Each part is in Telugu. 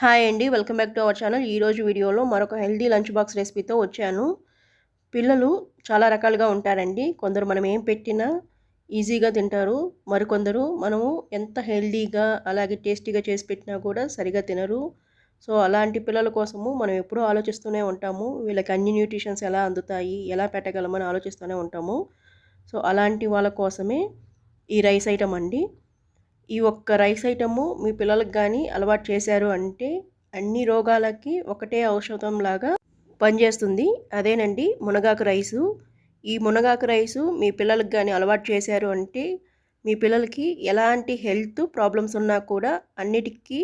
హాయ్ అండి welcome back to our channel. ఈరోజు వీడియోలో మరొక హెల్దీ లంచ్ బాక్స్ రెసిపీతో వచ్చాను. పిల్లలు చాలా రకాలుగా ఉంటారండి. కొందరు మనం ఏం పెట్టినా ఈజీగా తింటారు. మరికొందరు మనము ఎంత హెల్దీగా అలాగే టేస్టీగా చేసి పెట్టినా కూడా సరిగా తినరు. సో అలాంటి పిల్లల కోసము మనం ఎప్పుడూ ఆలోచిస్తూనే ఉంటాము. వీళ్ళకి అన్ని న్యూట్రిషన్స్ ఎలా అందుతాయి ఎలా పెట్టగలమని ఆలోచిస్తూనే ఉంటాము. సో అలాంటి వాళ్ళ కోసమే ఈ రైస్ ఐటమ్ అండి. ఈ ఒక్క రైస్ ఐటము మీ పిల్లలకు కానీ అలవాటు చేశారు అంటే అన్ని రోగాలకి ఒకటే ఔషధం లాగా పనిచేస్తుంది. అదేనండి మునగాకు రైసు. ఈ మునగాకు రైసు మీ పిల్లలకు కానీ అలవాటు చేశారు అంటే మీ పిల్లలకి ఎలాంటి హెల్త్ ప్రాబ్లమ్స్ ఉన్నా కూడా అన్నిటికీ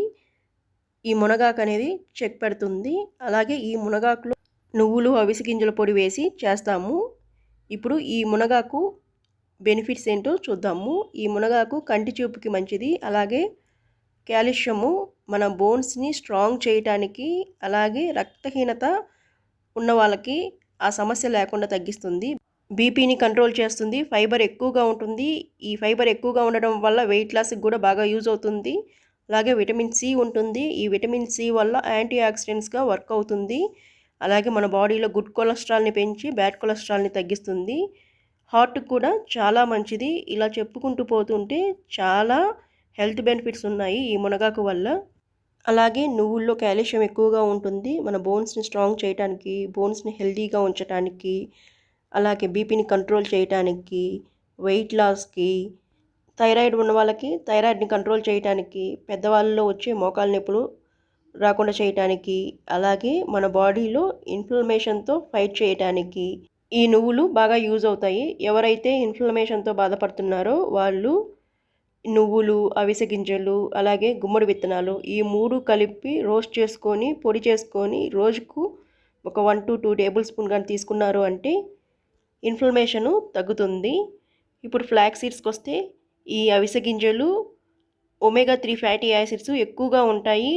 ఈ మునగాకు అనేది చెక్ పెడుతుంది. అలాగే ఈ మునగాకులో నువ్వులు అవిసి గింజల పొడి వేసి చేస్తాము. ఇప్పుడు ఈ మునగాకు బెనిఫిట్స్ ఏంటో చూద్దాము. ఈ మునగాకు కంటి చూపుకి మంచిది. అలాగే కాల్షియము మన బోన్స్ని స్ట్రాంగ్ చేయటానికి అలాగే రక్తహీనత ఉన్న వాళ్ళకి ఆ సమస్య లేకుండా తగ్గిస్తుంది. బీపీని కంట్రోల్ చేస్తుంది. ఫైబర్ ఎక్కువగా ఉంటుంది. ఈ ఫైబర్ ఎక్కువగా ఉండడం వల్ల వెయిట్ లాస్కి కూడా బాగా యూజ్ అవుతుంది. అలాగే విటమిన్ సి ఉంటుంది. ఈ విటమిన్ సి వల్ల యాంటీ ఆక్సిడెంట్స్గా వర్క్ అవుతుంది. అలాగే మన బాడీలో గుడ్ కొలెస్ట్రాల్ని పెంచి బ్యాడ్ కొలెస్ట్రాల్ని తగ్గిస్తుంది. హార్ట్ కూడా చాలా మంచిది. ఇలా చెప్పుకుంటూ పోతుంటే చాలా హెల్త్ బెనిఫిట్స్ ఉన్నాయి ఈ మునగాకు వల్ల. అలాగే నువ్వుల్లో కాల్షియం ఎక్కువగా ఉంటుంది. మన బోన్స్ని స్ట్రాంగ్ చేయడానికి బోన్స్ని హెల్తీగా ఉంచడానికి అలాగే బీపీని కంట్రోల్ చేయడానికి వెయిట్ లాస్కి థైరాయిడ్ ఉన్న వాళ్ళకి థైరాయిడ్ని కంట్రోల్ చేయడానికి పెద్దవాళ్ళలో వచ్చే మోకాల నొప్పులు రాకుండా చేయటానికి అలాగే మన బాడీలో ఇన్ఫ్లమేషన్తో ఫైట్ చేయటానికి ఈ నువ్వులు బాగా యూజ్ అవుతాయి. ఎవరైతే ఇన్ఫ్లమేషన్తో బాధపడుతున్నారో వాళ్ళు నువ్వులు అవిసె గింజలు అలాగే గుమ్మడి విత్తనాలు ఈ మూడు కలిపి రోస్ట్ చేసుకొని పొడి చేసుకొని రోజుకు ఒక one to two tablespoon కానీ తీసుకున్నారు అంటే ఇన్ఫ్లమేషను తగ్గుతుంది. ఇప్పుడు ఫ్లాక్ సీడ్స్కి వస్తే ఈ అవిసె గింజలు ఒమేగా త్రీ ఫ్యాటీ యాసిడ్స్ ఎక్కువగా ఉంటాయి.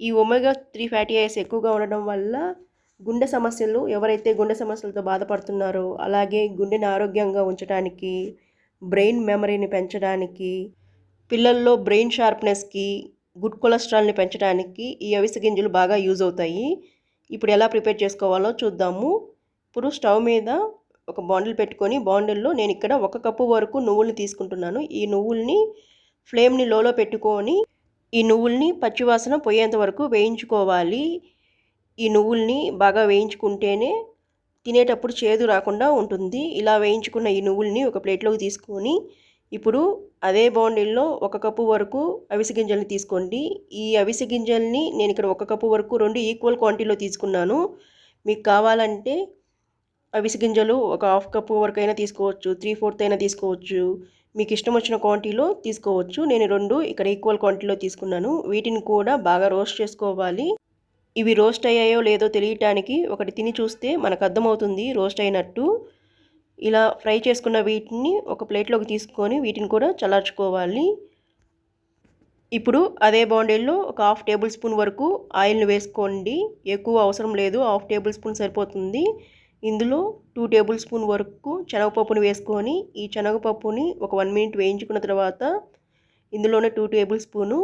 ఈ ఒమేగా త్రీ ఫ్యాటీ యాసిడ్స్ ఎక్కువగా ఉండడం వల్ల గుండె సమస్యలు ఎవరైతే గుండె సమస్యలతో బాధపడుతున్నారో అలాగే గుండెని ఆరోగ్యంగా ఉంచడానికి బ్రెయిన్ మెమరీని పెంచడానికి పిల్లల్లో బ్రెయిన్ షార్ప్నెస్కి గుడ్ కొలెస్ట్రాల్ని పెంచడానికి ఈ అవిసె గింజలు బాగా యూజ్ అవుతాయి. ఇప్పుడు ఎలా ప్రిపేర్ చేసుకోవాలో చూద్దాము. ఇప్పుడు స్టవ్ మీద ఒక బాండిల్ పెట్టుకొని బాండిల్లో నేను ఇక్కడ ఒక కప్పు వరకు నువ్వుల్ని తీసుకుంటున్నాను. ఈ నువ్వుల్ని ఫ్లేమ్ని లోలో పెట్టుకొని ఈ నువ్వుల్ని పచ్చివాసన పోయేంత వరకు వేయించుకోవాలి. ఈ నువ్వుల్ని బాగా వేయించుకుంటేనే తినేటప్పుడు చేదు రాకుండా ఉంటుంది. ఇలా వేయించుకున్న ఈ నువ్వుల్ని ఒక ప్లేట్లోకి తీసుకొని ఇప్పుడు అదే బౌండీల్లో ఒక కప్పు వరకు అవిసె గింజల్ని తీసుకోండి. ఈ అవిసె గింజల్ని నేను ఇక్కడ ఒక కప్పు వరకు రెండు ఈక్వల్ క్వాంటిటీలో తీసుకున్నాను. మీకు కావాలంటే అవిసె గింజలు ఒక హాఫ్ కప్పు వరకు అయినా తీసుకోవచ్చు త్రీ ఫోర్త్ అయినా తీసుకోవచ్చు మీకు ఇష్టం వచ్చిన క్వాంటిటీలో తీసుకోవచ్చు. నేను రెండు ఇక్కడ ఈక్వల్ క్వాంటిటీలో తీసుకున్నాను. వీటిని కూడా బాగా రోస్ట్ చేసుకోవాలి. ఇవి రోస్ట్ అయ్యాయో లేదో తెలియటానికి ఒకటి తిని చూస్తే మనకు అర్థమవుతుంది రోస్ట్ అయినట్టు. ఇలా ఫ్రై చేసుకున్న వీటిని ఒక ప్లేట్లోకి తీసుకొని వీటిని కూడా చల్లార్చుకోవాలి. ఇప్పుడు అదే బాండీల్లో ఒక హాఫ్ టేబుల్ స్పూన్ వరకు ఆయిల్ని వేసుకోండి. ఎక్కువ అవసరం లేదు హాఫ్ టేబుల్ స్పూన్ సరిపోతుంది. ఇందులో టూ టేబుల్ స్పూన్ వరకు శనగపప్పుని వేసుకొని ఈ శనగపప్పుని ఒక వన్ మినిట్ వేయించుకున్న తర్వాత ఇందులోనే టూ టేబుల్ స్పూను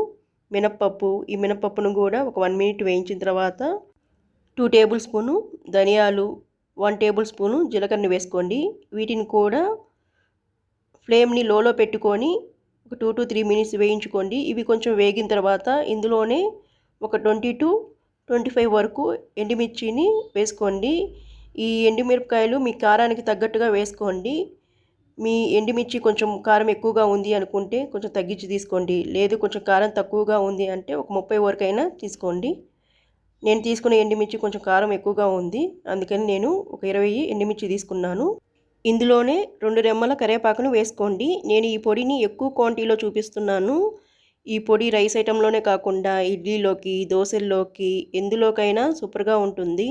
మినప్పప్పు. ఈ మినప్పప్పును కూడా ఒక వన్ మినిట్ వేయించిన తర్వాత టూ టేబుల్ స్పూను ధనియాలు వన్ టేబుల్ స్పూను జీలకర్రని వేసుకోండి. వీటిని కూడా ఫ్లేమ్ని లోలో పెట్టుకొని ఒక టూ టు త్రీ మినిట్స్ వేయించుకోండి. ఇవి కొంచెం వేగిన తర్వాత ఇందులోనే ఒక ట్వంటీ టు ట్వంటీ ఫైవ్ వరకు ఎండుమిర్చిని వేసుకోండి. ఈ ఎండుమిరపకాయలు మీ కారానికి తగ్గట్టుగా వేసుకోండి. మీ ఎండుమిర్చి కొంచెం కారం ఎక్కువగా ఉంది అనుకుంటే కొంచెం తగ్గించి తీసుకోండి. లేదు కొంచెం కారం తక్కువగా ఉంది అంటే ఒక ముప్పై వరకైనా తీసుకోండి. నేను తీసుకునే ఎండుమిర్చి కొంచెం కారం ఎక్కువగా ఉంది. అందుకని నేను ఒక ఇరవై ఎండుమిర్చి తీసుకున్నాను. ఇందులోనే రెండు రెమ్మల కరివేపాకును వేసుకోండి. నేను ఈ పొడిని ఎక్కువ క్వాంటిటీలో చూపిస్తున్నాను. ఈ పొడి రైస్ ఐటెంలోనే కాకుండా ఇడ్లీలోకి దోశల్లోకి ఎందులోకైనా సూపర్గా ఉంటుంది.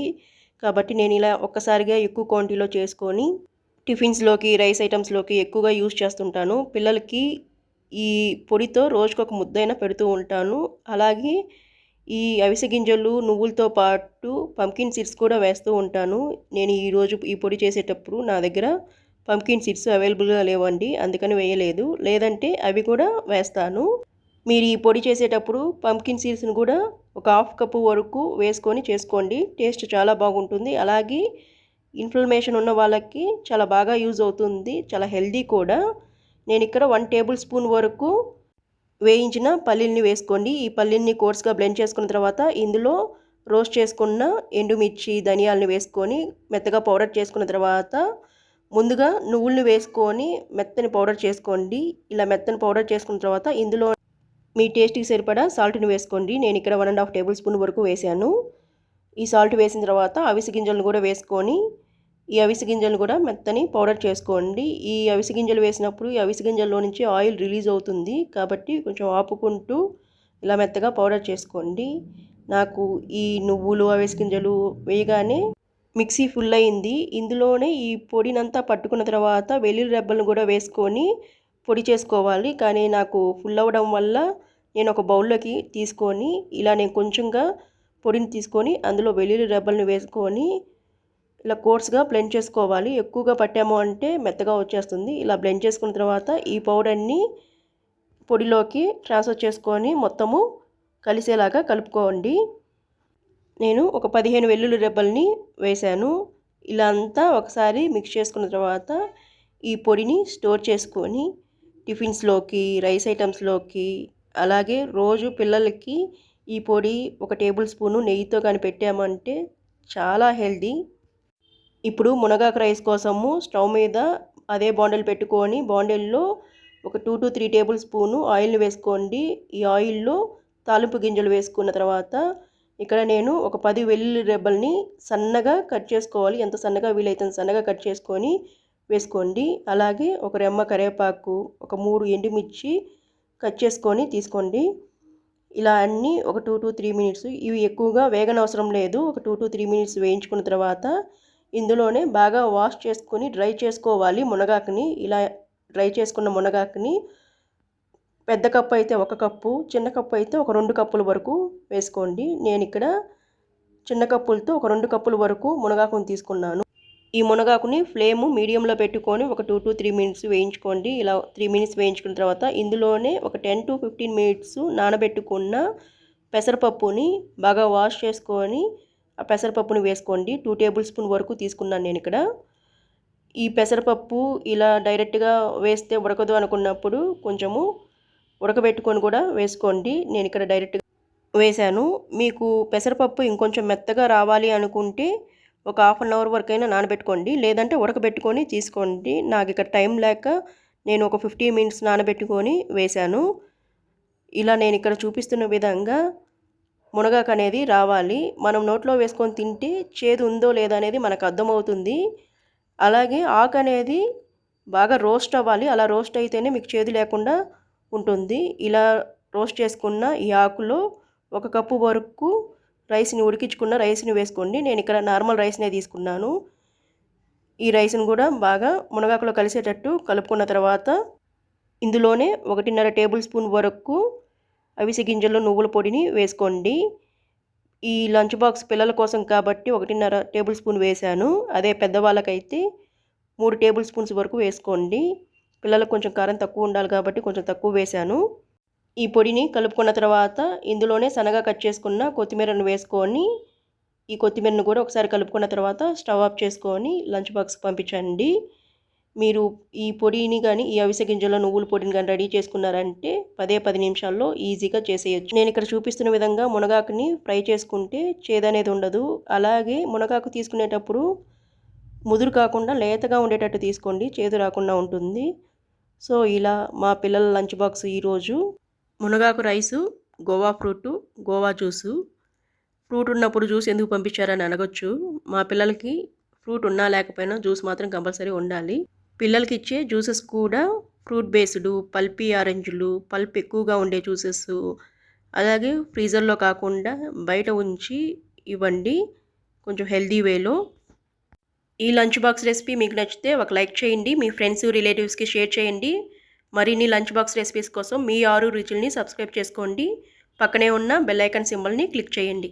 కాబట్టి నేను ఇలా ఒక్కసారిగా ఎక్కువ క్వాంటిటీలో చేసుకొని టిఫిన్స్లోకి రైస్ ఐటమ్స్లోకి ఎక్కువగా యూజ్ చేస్తుంటాను. పిల్లలకి ఈ పొడితో రోజుకొక ఒక ముద్దైనా పెడుతూ ఉంటాను. అలాగే ఈ అవిసె గింజలు నువ్వులతో పాటు పంకిన్ సీడ్స్ కూడా వేస్తూ ఉంటాను. నేను ఈరోజు ఈ పొడి చేసేటప్పుడు నా దగ్గర పంకిన్ సీడ్స్ అవైలబుల్గా లేవండి అందుకని వేయలేదు. లేదంటే అవి కూడా వేస్తాను. మీరు ఈ పొడి చేసేటప్పుడు పంకిన్ సీడ్స్ని కూడా ఒక హాఫ్ కప్పు వరకు వేసుకొని చేసుకోండి. టేస్ట్ చాలా బాగుంటుంది. అలాగే ఇన్ఫ్లమేషన్ ఉన్న వాళ్ళకి చాలా బాగా యూజ్ అవుతుంది చాలా హెల్దీ కూడా. నేను ఇక్కడ వన్ టేబుల్ స్పూన్ వరకు వేయించిన పల్లీల్ని వేసుకోండి. ఈ పల్లీల్ని కోర్స్గా బ్లెండ్ చేసుకున్న తర్వాత ఇందులో రోస్ట్ చేసుకున్న ఎండుమిర్చి ధనియాలను వేసుకొని మెత్తగా పౌడర్ చేసుకున్న తర్వాత ముందుగా నువ్వుల్ని వేసుకొని మెత్తని పౌడర్ చేసుకోండి. ఇలా మెత్తని పౌడర్ చేసుకున్న తర్వాత ఇందులో మీ టేస్ట్కి సరిపడా సాల్ట్ని వేసుకోండి. నేను ఇక్కడ one and half tablespoon వరకు వేసాను ఈ సాల్ట్ వేసిన తర్వాత అవిసి గింజలను కూడా వేసుకొని ఈ అవిసి గింజలు కూడా మెత్తని పౌడర్ చేసుకోండి. ఈ అవిసి గింజలు వేసినప్పుడు ఈ అవిసి గింజల్లో నుంచి ఆయిల్ రిలీజ్ అవుతుంది. కాబట్టి కొంచెం ఆపుకుంటూ ఇలా మెత్తగా పౌడర్ చేసుకోండి. నాకు ఈ నువ్వులు అవిసి గింజలు వేయగానే మిక్సీ ఫుల్ అయింది. ఇందులోనే ఈ పొడినంతా పట్టుకున్న తర్వాత వెల్లుల్లి రెబ్బలను కూడా వేసుకొని పొడి చేసుకోవాలి. కానీ నాకు ఫుల్ అవ్వడం వల్ల నేను ఒక బౌల్లోకి తీసుకొని ఇలా నేను కొంచెంగా పొడిని తీసుకొని అందులో వెల్లుల్లి రెబ్బలను వేసుకొని ఇలా కోర్స్గా బ్లెండ్ చేసుకోవాలి. ఎక్కువగా పట్టాము అంటే మెత్తగా వచ్చేస్తుంది. ఇలా బ్లెండ్ చేసుకున్న తర్వాత ఈ పౌడర్ని పొడిలోకి ట్రాన్స్ఫర్ చేసుకొని మొత్తము కలిసేలాగా కలుపుకోండి. నేను ఒక పదిహేను వెల్లుల్లి రెబ్బల్ని వేశాను ఇలా అంతా ఒకసారి మిక్స్ చేసుకున్న తర్వాత ఈ పొడిని స్టోర్ చేసుకొని టిఫిన్స్లోకి రైస్ ఐటమ్స్లోకి అలాగే రోజు పిల్లలకి ఈ పొడి ఒక టేబుల్ స్పూను నెయ్యితో కానీ పెట్టామంటే చాలా హెల్దీ ఇప్పుడు మునగాకు రైస్ కోసము స్టవ్ మీద అదే బాండల్ పెట్టుకొని బాండెల్లో ఒక two to three tablespoon ఆయిల్ని వేసుకోండి. ఈ ఆయిల్లో తాలింపు గింజలు వేసుకున్న తర్వాత ఇక్కడ నేను ఒక పది వెల్లుల్లి రెబ్బల్ని సన్నగా కట్ చేసుకోవాలి. ఎంత సన్నగా వీలైతే సన్నగా కట్ చేసుకొని వేసుకోండి. అలాగే ఒక రెమ్మ కరివేపాకు ఒక మూడు ఎండుమిర్చి కట్ చేసుకొని తీసుకోండి. ఇలా అన్నీ ఒక టూ టు త్రీ మినిట్స్ ఇవి ఎక్కువగా వేగనవసరం లేదు. ఒక టూ టు త్రీ మినిట్స్ వేయించుకున్న తర్వాత ఇందులోనే బాగా వాష్ చేసుకొని డ్రై చేసుకోవాలి మునగాకుని. ఇలా డ్రై చేసుకున్న మునగాకుని పెద్ద కప్పు అయితే ఒక కప్పు చిన్న కప్పు అయితే ఒక రెండు కప్పుల వరకు వేసుకోండి. నేను ఇక్కడ చిన్న కప్పులతో ఒక రెండు కప్పుల వరకు మునగాకుని తీసుకున్నాను. ఈ మునగాకుని ఫ్లేమ్ మీడియంలో పెట్టుకొని ఒక టూ టు త్రీ మినిట్స్ వేయించుకోండి. ఇలా త్రీ మినిట్స్ వేయించుకున్న తర్వాత ఇందులోనే ఒక టెన్ టు ఫిఫ్టీన్ మినిట్స్ నానబెట్టుకున్న పెసరపప్పుని బాగా వాష్ చేసుకొని పెసరపప్పును వేసుకోండి. టూ టేబుల్ స్పూన్ వరకు తీసుకున్నాను నేను ఇక్కడ. ఈ పెసరపప్పు ఇలా డైరెక్ట్గా వేస్తే ఉడకదు అనుకున్నప్పుడు కొంచెము ఉడకబెట్టుకొని కూడా వేసుకోండి. నేను ఇక్కడ డైరెక్ట్గా వేశాను. మీకు పెసరపప్పు ఇంకొంచెం మెత్తగా రావాలి అనుకుంటే ఒక హాఫ్ అన్ అవర్ వరకైనా నానబెట్టుకోండి. లేదంటే ఉడకబెట్టుకొని తీసుకోండి. నాకు ఇక్కడ టైం లేక నేను ఒక ఫిఫ్టీ మినిట్స్ నానబెట్టుకొని వేశాను. ఇలా నేను ఇక్కడ చూపిస్తున్న విధంగా మునగాకు అనేది రావాలి. మనం నోట్లో వేసుకొని తింటే చేదు ఉందో లేదా అనేది మనకు అర్థమవుతుంది. అలాగే ఆకు అనేది బాగా రోస్ట్ అవ్వాలి. అలా రోస్ట్ అయితేనే మీకు చేదు లేకుండా ఉంటుంది. ఇలా రోస్ట్ చేసుకున్న ఈ ఆకులో ఒక కప్పు వరకు రైస్ని ఉడికించుకున్న రైస్ని వేసుకోండి. నేను ఇక్కడ నార్మల్ రైస్నే తీసుకున్నాను. ఈ రైస్ని కూడా బాగా మునగాకులో కలిసేటట్టు కలుపుకున్న తర్వాత ఇందులోనే ఒకటిన్నర టేబుల్ స్పూన్ వరకు అవిసె గింజల్లో నువ్వుల పొడిని వేసుకోండి. ఈ లంచ్ బాక్స్ పిల్లల కోసం కాబట్టి ఒకటిన్నర టేబుల్ స్పూన్ వేశాను. అదే పెద్దవాళ్ళకైతే మూడు టేబుల్ స్పూన్స్ వరకు వేసుకోండి. పిల్లలకు కొంచెం కారం తక్కువ ఉండాలి కాబట్టి కొంచెం తక్కువ వేశాను. ఈ పొడిని కలుపుకున్న తర్వాత ఇందులోనే సన్నగా కట్ చేసుకున్న కొత్తిమీరను వేసుకొని ఈ కొత్తిమీరను కూడా ఒకసారి కలుపుకున్న తర్వాత స్టవ్ ఆఫ్ చేసుకొని లంచ్ బాక్స్కి పంపించండి. మీరు ఈ పొడిని కానీ ఈ అవిసె గింజల నువ్వుల పొడిని కానీ రెడీ చేసుకున్నారంటే పదే పది నిమిషాల్లో ఈజీగా చేసేయచ్చు. నేను ఇక్కడ చూపిస్తున్న విధంగా మునగాకుని ఫ్రై చేసుకుంటే చేదనేది ఉండదు. అలాగే మునగాకు తీసుకునేటప్పుడు ముదురు కాకుండా లేతగా ఉండేటట్టు తీసుకోండి. చేదు రాకుండా ఉంటుంది. సో ఇలా మా పిల్లల లంచ్ బాక్స్ ఈరోజు మునగాకు rice guava fruit guava juice. Fruit ఉన్నప్పుడు జ్యూస్ ఎందుకు పంపించారని అనగొచ్చు మా పిల్లలకి ఫ్రూట్ ఉన్నా లేకపోయినా జ్యూస్ మాత్రం కంపల్సరీ ఉండాలి. పిల్లలకి ఇచ్చే జ్యూసెస్ కూడా ఫ్రూట్ బేస్డ్ పల్పీ ఆరెంజ్లు పల్ప్ ఎక్కువగా ఉండే జ్యూసెస్. అలాగే ఫ్రీజర్లో కాకుండా బయట ఉంచి ఇవ్వండి కొంచెం హెల్దీ వేలో. ఈ లంచ్ బాక్స్ రెసిపీ మీకు నచ్చితే ఒక లైక్ చేయండి మీ ఫ్రెండ్స్ రిలేటివ్స్కి షేర్ చేయండి. మరిన్ని లంచ్ బాక్స్ రెసిపీస్ కోసం మీ ఆరు రుచుల్ని సబ్స్క్రైబ్ చేసుకోండి. పక్కనే ఉన్న బెల్ ఐకాన్ సింబల్ని క్లిక్ చేయండి.